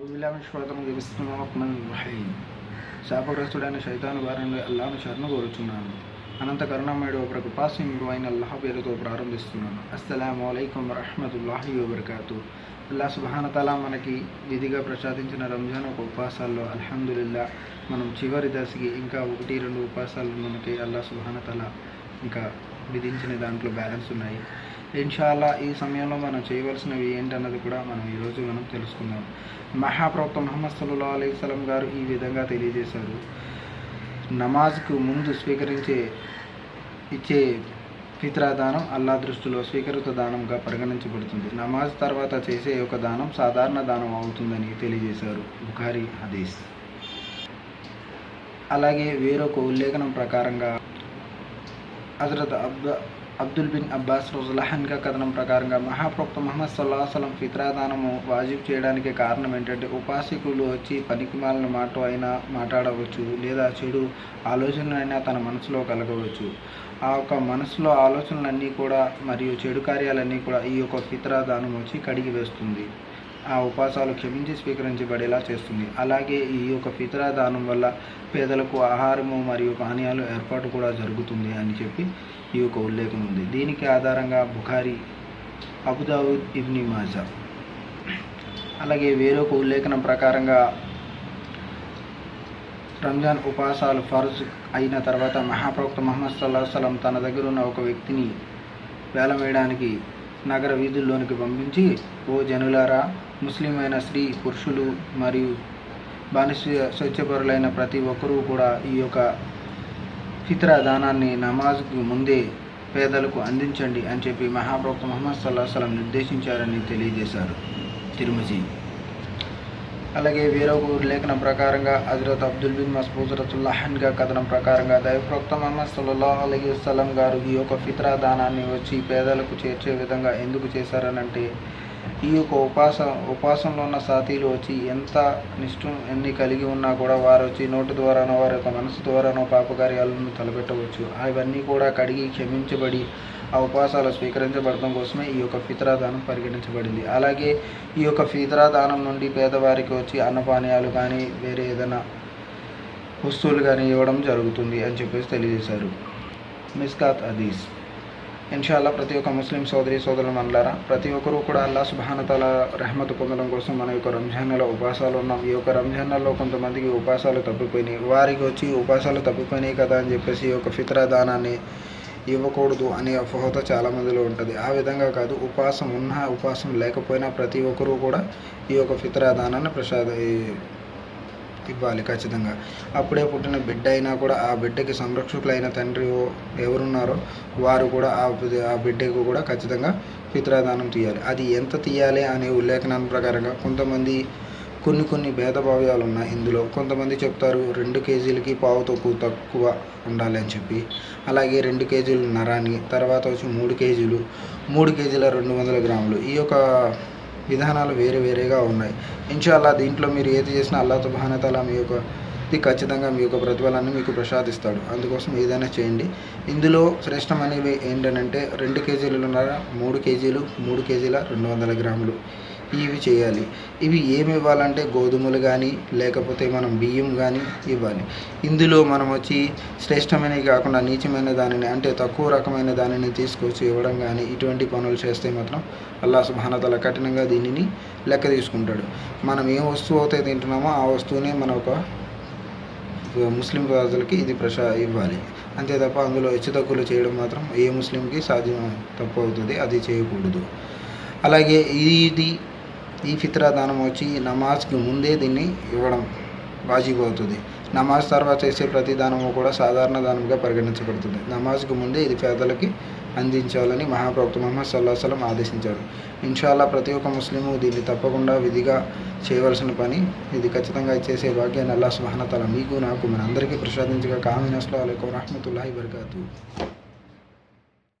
ఔజుబిల్లామిశ్వాతం బిస్మిల్లాహిర్ రహీం శాపగ్రస్తుడైన శైతాను వారిని అల్లాను శరణు కోరుచున్నాను. అనంత కరుణమయుడు ఒక కృపాసింహుడు అయిన అల్లాహ పేరుతో ప్రారంభిస్తున్నాను. అస్సలాము అలైకుం రహమతుల్లాహి వబర్కాతు. అల్లా సుబానతలా మనకి విధిగా ప్రసాదించిన రంజాన్ ఒక ఉపవాసాల్లో అల్హమ్దుల్లా మనం చివరి దశకి ఇంకా ఒకటి రెండు ఉపవాసాలు మనకి అల్లా సుబానతలా ఇంకా విధించిన దాంట్లో బ్యాలెన్స్ ఉన్నాయి. ఇన్షాల్లా ఈ సమయంలో మనం చేయవలసినవి ఏంటన్నది కూడా మనం ఈరోజు మనం తెలుసుకుందాం. మహాప్రవక్త మహమ్మద్ సల్లా అలీ సలం గారు ఈ విధంగా తెలియజేశారు. నమాజ్కు ముందు స్వీకరించే ఇచ్చే ఫిత్రా దానం అల్లా దృష్టిలో స్వీకృత దానంగా పరిగణించబడుతుంది. నమాజ్ తర్వాత చేసే ఒక దానం సాధారణ దానం అవుతుందని తెలియజేశారు బుఖారీ హదీస్. అలాగే వేరొక ఉల్లేఖనం ప్రకారంగా హజరత్ అబ్ద అబ్దుల్ బిన్ అబ్బాస్ రోజులహన్గా కథనం ప్రకారంగా మహాప్రవక్త మహమ్మద్ సల్లాహసలం ఫిత్రాదానము వాజిబ్ చేయడానికి కారణం ఏంటంటే ఉపాసకులు వచ్చి పనికిమాలిన మాట అయినా మాట్లాడవచ్చు లేదా చెడు ఆలోచనలైనా తన మనసులో కలగవచ్చు. ఆ యొక్క మనసులో ఆలోచనలన్నీ కూడా మరియు చెడు కార్యాలన్నీ కూడా ఈ యొక్క ఫిత్రాదానం వచ్చి కడిగి వేస్తుంది. ఆ ఉపాసాలు క్షమించి స్వీకరించబడేలా చేస్తుంది. అలాగే ఈ యొక్క పితరా దానం వల్ల పేదలకు ఆహారము మరియు పానీయాలు ఏర్పాటు కూడా జరుగుతుంది అని చెప్పి ఈ యొక్క ఉల్లేఖం ఉంది. దీనికి ఆధారంగా బుఖారి అబుదావుద్ ఇబ్ని మాజా. అలాగే వేరొక ఉల్లేఖనం ప్రకారంగా రంజాన్ ఉపవాసాలు ఫర్జ్ అయిన తర్వాత మహాప్రవక్త మహమ్మద్ సల్లా సలం తన దగ్గర ఉన్న ఒక వ్యక్తిని వేలం వేయడానికి నగర వీధుల్లోనికి పంపించి ఓ జనులారా ముస్లిం అయిన స్త్రీ పురుషులు మరియు బానిస స్వచ్ఛపరులైన ప్రతి ఒక్కరూ కూడా ఈ యొక్క ఫిత్రా దానాన్ని నమాజ్కు ముందే పేదలకు అందించండి అని చెప్పి మహాప్రవక్త ముహమ్మద్ సల్లా సలం నిర్దేశించారని తెలియజేశారు తిరుమజీ అలాగే వేరొక లేఖనం ప్రకారంగా హజరత్ అబ్దుల్ బిన్ మస్బూద్ రతుల్లాహన్గా కథనం ప్రకారంగా దైవప్రవక్త మహమ్మద్ సల్లా అలీ వసలం గారు ఈ యొక్క ఫిత్రా దానాన్ని వచ్చి పేదలకు చేర్చే విధంగా ఎందుకు చేశారనంటే ఈ యొక్క ఉపాస ఉపాసంలో ఉన్న సాతీలు వచ్చి ఎంత నిష్ఠం ఎన్ని కలిగి ఉన్నా కూడా వారు వచ్చి నోటి ద్వారానో వారి యొక్క మనసు ద్వారానో పాపకార్యాలను తలపెట్టవచ్చు. అవన్నీ కూడా కడిగి క్షమించబడి ఆ ఉపాసాలు స్వీకరించబడటం కోసమే ఈ యొక్క ఫిత్రా దానం పరిగణించబడింది. అలాగే ఈ యొక్క ఫితరాదానం నుండి పేదవారికి వచ్చి అన్నపానీయాలు కానీ వేరే ఏదైనా వస్తువులు కానీ ఇవ్వడం జరుగుతుంది అని చెప్పేసి తెలియజేశారు. మిస్కాత్ అదీస్ ఇన్షాల్లా ప్రతి ఒక్క ముస్లిం సోదరి సోదరులు మనలారా ప్రతి ఒక్కరూ కూడా అల్లా సుభానతల రెహమత్ పొందడం కోసం మన యొక్క రంజాన్ నెల ఉపాసాలు ఉన్నాం. ఈ యొక్క రంజాన్ నెలలో కొంతమందికి ఉపాసాలు తప్పిపోయినాయి. వారికి వచ్చి ఉపాసాలు తప్పిపోయినాయి కదా అని చెప్పేసి ఈ యొక్క ఫిత్రా దానాన్ని ఇవ్వకూడదు అనే అపోహత చాలామందిలో ఉంటుంది. ఆ విధంగా కాదు ఉపాసం ఉన్నా ఉపాసం లేకపోయినా ప్రతి ఒక్కరూ కూడా ఈ యొక్క ఫిత్రా దానాన్ని ప్రసాద ఇవ్వాలి ఖచ్చితంగా. అప్పుడే పుట్టిన బిడ్డ అయినా కూడా ఆ బిడ్డకి సంరక్షకులైన తండ్రి ఎవరున్నారో వారు కూడా ఆ ఆ బిడ్డకు కూడా ఖచ్చితంగా పిత్రాదానం తీయాలి. అది ఎంత తీయాలి అనే ఉల్లేఖనం ప్రకారంగా కొంతమంది కొన్ని కొన్ని భేదభావ్యాలు ఉన్నాయి ఇందులో. కొంతమంది చెప్తారు రెండు కేజీలకి పావు తక్కువ తక్కువ ఉండాలి అని చెప్పి. అలాగే రెండు కేజీలు నరాని తర్వాత వచ్చి మూడు కేజీలు మూడు కేజీల రెండు వందల గ్రాములు. ఈ యొక్క విధానాలు వేరే వేరేగా ఉన్నాయి. ఇన్షాల్లా దీంట్లో మీరు ఏది చేసినా అల్లా సుబానతలా మీ యొక్క ఇది ఖచ్చితంగా మీ యొక్క ప్రతిఫలాన్ని మీకు ప్రసాదిస్తాడు. అందుకోసం ఏదైనా చేయండి. ఇందులో శ్రేష్టమైనవి ఏంటంటే రెండు కేజీలున్నర మూడు కేజీలు మూడు కేజీల రెండు వందల గ్రాములు. ఇవి చేయాలి. ఇవి ఏమి ఇవ్వాలంటే గోధుమలు కానీ లేకపోతే మనం బియ్యం కానీ ఇవ్వాలి. ఇందులో మనం వచ్చి శ్రేష్టమైనవి కాకుండా నీచమైన దానిని అంటే తక్కువ రకమైన దానిని తీసుకొచ్చి ఇవ్వడం కానీ ఇటువంటి పనులు చేస్తే మాత్రం అల్లా సుభానతల కఠినంగా దీనిని లెక్క తీసుకుంటాడు. మనం ఏ వస్తువు అయితే తింటున్నామో ఆ వస్తువునే మన ఒక ముస్లిం ప్రజలకి ఇది ప్రసా ఇవ్వాలి. అంతే తప్ప అందులో హెచ్చు తక్కువలు చేయడం మాత్రం ఏ ముస్లింకి సాధ్యం తప్పు అవుతుంది అది చేయకూడదు. అలాగే ఇది ఈ ఫిత్రా దానం వచ్చి నమాజ్కి ముందే దీన్ని ఇవ్వడం వాజిబ్ అవుతుంది నమాజ్ తర్వాత చేసే ప్రతి దానము కూడా సాధారణ దానంగా పరిగణించబడుతుంది. నమాజ్కి ముందే ఇది పేదలకి అందించాలని మహాప్రవక్త మహమ్మద్ సల్లా సలం ఆదేశించారు. ఇన్షాల్లా ప్రతి ఒక్క ముస్లిము దీన్ని తప్పకుండా విధిగా చేయవలసిన పని ఇది ఖచ్చితంగా చేసే భాగ్యాన్ని అల్లా సుహానతల మీకు నాకు మన అందరికీ ప్రసాదించగా. కామినస్లో అలైకుం రహమతుల్లాహి వరకాతు